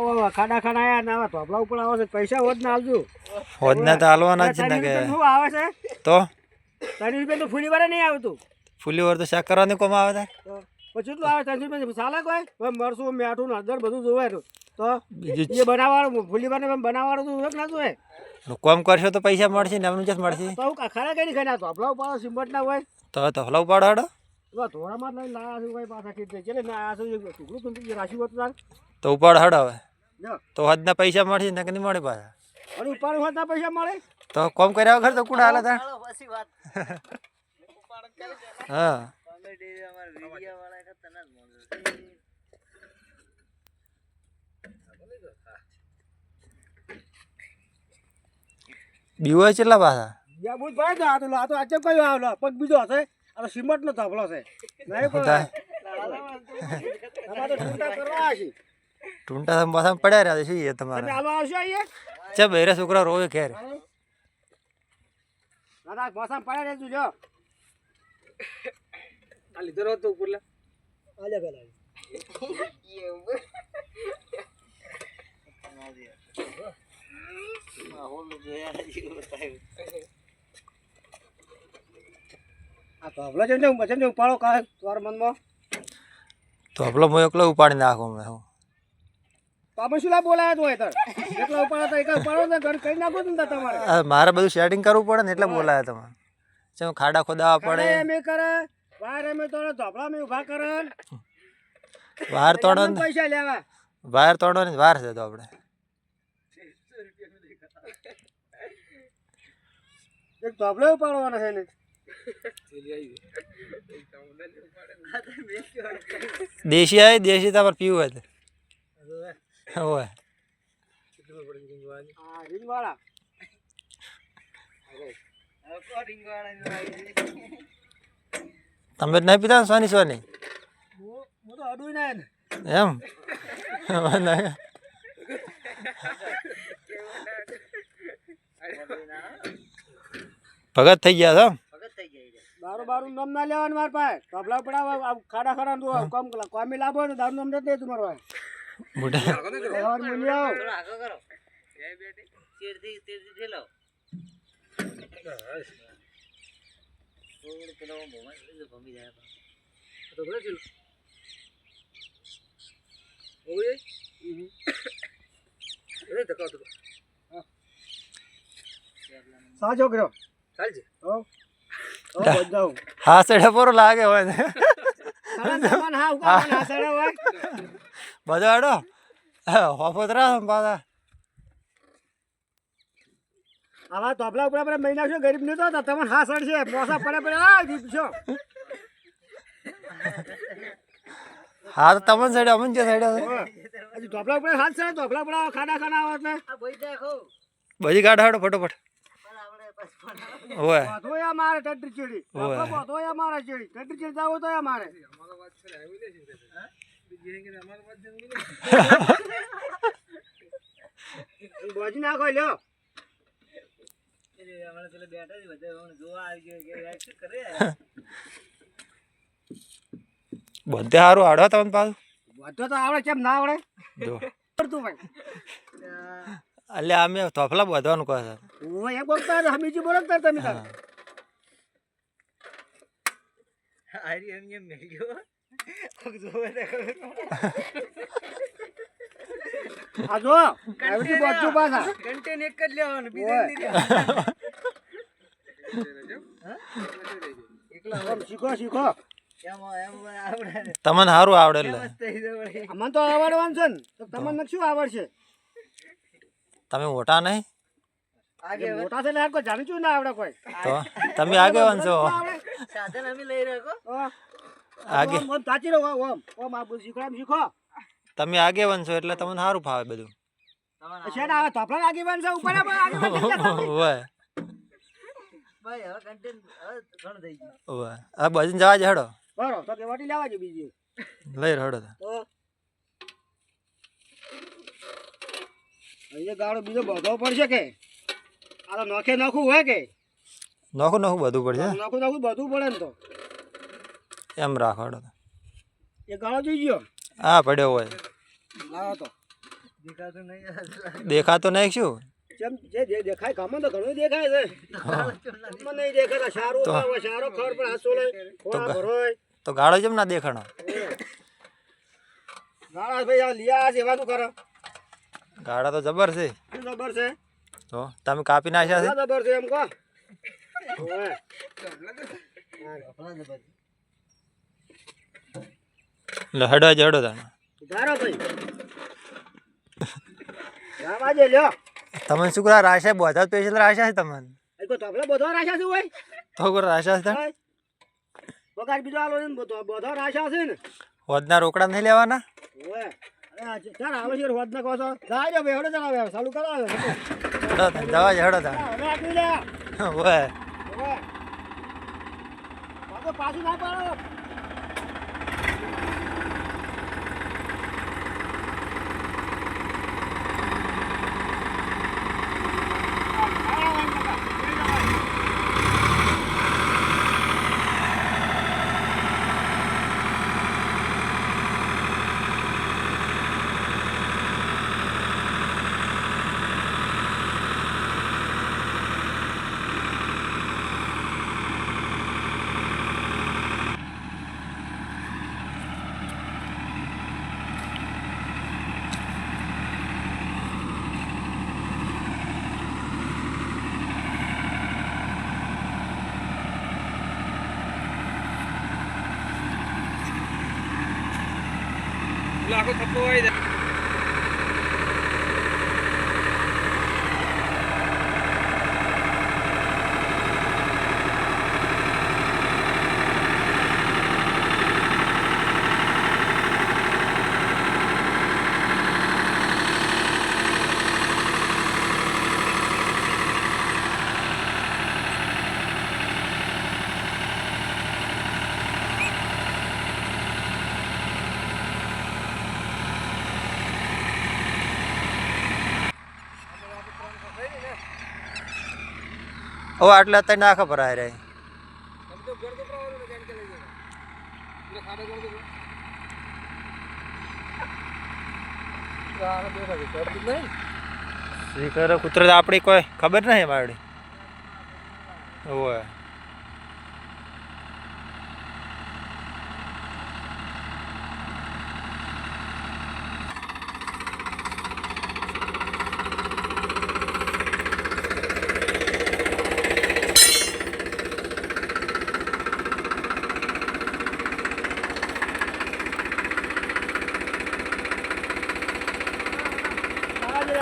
ઓ, ખાડા ખાડા આયા ને ધોપલા ઉપર આવે છે પૈસા હોત ના આવજો હોદના તો હાલવાના જ ને કે. શું આવે છે? તો? ત્રણ રૂપિયા તો ફૂલી વાળા નહીં આવતું. ફૂલી વાર તો શાક કરવાની કોમ આવે તા પછી કેટલું આવે? ત્રણ રૂપિયા ચાલે કોઈ? મરસું મેઠું ને હળદર બધું જોવે તો. બીજું એ બનાવવાનું ફૂલી બનાવવાનું તો ના જોવે? કોમ કરશો તો પૈસા મળશે ને એમનું જ મળશે. તો ખરા કઈ ખાઈ ધોપલા ઉપર સિમટ ના હોય. તો તો હલાવ પાડો તો છું છે ને હોતું ઉપાડ હડ હવે. તો હદના પૈસા મળશે ને કે નહીં મળે પાછા. અરે ઉપાડ હદના પૈસા મળે? તો કોમ કર્યા વગર તો કુડા હાલે તા. હા. બીવો કેટલા પાછા? યા બુજ ભાઈ તો આ તો આ તો આજે કયો આવલો પગ બીજો હશે? આ સિમેન્ટ નો થાપલો છે. નહીં પણ થાય. આમાં તો ટૂંટા કરવા આવ્યા છીએ. તમે પાછા પડ્યા રહ્યા છે શું એ તમારે? આલો આવશો અહીંયા? છે બેરે છોકરા રોવે ઘેર. દાદા પાછા પડ્યા રહેજો જો. આ લીધો તો ઉપરલા. આલે પેલા. આ ને પછી ને ઉપાડો કાય તમારા મનમાં. તો આપલો હું એકલો ઉપાડી નાખું મેં હું. તો આપણે શું બોલાયા તું હેતર એટલા ઉપાડો તો એક ઉપાડો ને ઘર કરી નાખો ને તમારે. મારે બધું સેટિંગ કરવું પડે ને એટલે બોલાયા તમે. ચમ ખાડા ખોદાવા પડે? એમ કરે વાર એમ તોડે ધોપડા મેં ઊભા કરે. વાર તોડો ને પૈસા લેવા. વાર તોડો ને વાર છે તો આપણે. એક ધોપડે ઉપાડવાનો છે ને. દેશી આવી દેશી તમારે પીવું હા રીંગવાળા. તમે જ નહીં પીતા સોની સોની? હું તો અડું ના એમ. ભગત થઈ ગયા છો દારૂ બારું નામ ના લેવાનું મારા પાસે. ધોપલા પડાવ ખાડા ખાડા કોમ કોમી લાભો ને દારૂ નામ નથી તમારો ભાઈ મોટા સવાર મુની આવો. તો ભલે ચલો ઓય એ ધક્કા તો સા છોકરો ચાલજે હો. હો બજાવ હા સેડે પૂરો લાગે હોય હા ઉકા હોય. બધો આડો હોફોતરા પાછા. આવા તોપલા ઉપર આપણે મહિના છો ગરીબ નહીં તો તમને હા સડશે મોસા પડે પડે આ દીપ છો. હા તો તમને સાઈડ અમન જે સાઈડ હજી તોપલા ઉપર હાથ છે તોપલા ઉપર આવા ખાડા ખાડા આવે એટલે બધી ગાઢ હાડો ફટોફટ. ઓય તો યા મારે ટટ્ટી ચીડી. ઓય. બધો યા મારે ચીડી. ટટ્ટી ચીડી જાવ તો યા મારે. બોજી નાખો લ્યો બધે સારું હાડો તમને પાછું? બધો તો આવડે કેમ ના આવડે? જો. કરતું ભાઈ એટલે અમે થોફલા બધવાનું કહે છે. હું એક બોલતા હતા બીજી બોલો તાર તમે તાર. આ જો આવી બધું પાછા. કન્ટેન એક જ લેવાનું ઓય. એકલા આમ શીખો શીખો. એમ એમ આપણે તમને સારું આવડે એટલે અમને તો આવડવાનું છે ને તો તમને શું આવડશે? તમે મોટા નહીં? મોટા છે ને આ કોઈ જાણીતું ના આવડે કોઈ. તો? તમે આગેવાન છો? સાધન અમે લઈ રહ્યો આગે ઓમ તાચી રહો ઓમ ઓમ આ બધું શીખવાડે શીખો. તમે આગેવાન છો એટલે તમને સારું ફાવે બધું. છે ને હવે તપલા આગેવાન છે ઉપર આગેવાન. ભાઈ હવે કન્ટેન હવે ઘણું થઈ ગયું. હોય આ બજીને જવા જ હેડો. બરો તો કે વાટી લેવા છે બીજી. લઈ હેડો તો. તો? અહીંયા ગાળો બીજો બધો પડશે કે? આ તો નોખે નાખવું હોય કે? નોખું નોખું બધું પડશે. નાખું નાખું બધું પડે ને તો. એમ રાખો હેડો તો એ ગાળો જોઈ ગયો? હા પડ્યો હોય. લાવો તો. દેખાતું નહીં દેખાતો નહીં શું? જેમ જે દેખાય ગામમાં તો ઘણું દેખાય છે. ગામમાં નહીં દેખાતા સારું તો- હોય, સારો ખબર પણ હાસો લે ખોળા ભરોય તો ગાળો જેમ ના દેખાણો? ગાળા ભાઈ આ લિયા છે શું કરે. ગાળા તો જબર છે. શું છે? તો તમે કાપી નાખ્યા છે? આ છે એમ કહો. ઓય. આપણા જ હેડો જ હેડો તાણે. ધારો ભાઈ. રામા જે લ્યો. તમે શું રાશે રાશા બધા સ્પેશિયલ રાશા છે તમને. એ કોઈ તબલા બધો રાશા છે ઓય તો કો રાશા છે? તાણે? હોય? પગાર બીજો આલો ને બધો બધો રાશા છે ને. હોદના રોકડા નહીં લેવાના? ઓય અરે ચાલ આવે છે રોજ ના કહો છો? હેડો ચાલ ચાલુ કરાવે. હેડો તાણે, જવા જ હેડો તાણે. હવે આટલું લે. ઓય. પાછું ના પાડો. outra coisa. હવે આટલે અત્યારે ના ખબર આ રે. સ્વીકર કૂતરો આપણી કોઈ ખબર નહીં મારી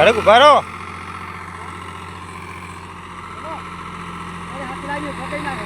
ઘરે ઊભા રહો. હાથ લાગ્યો પકડી નાખો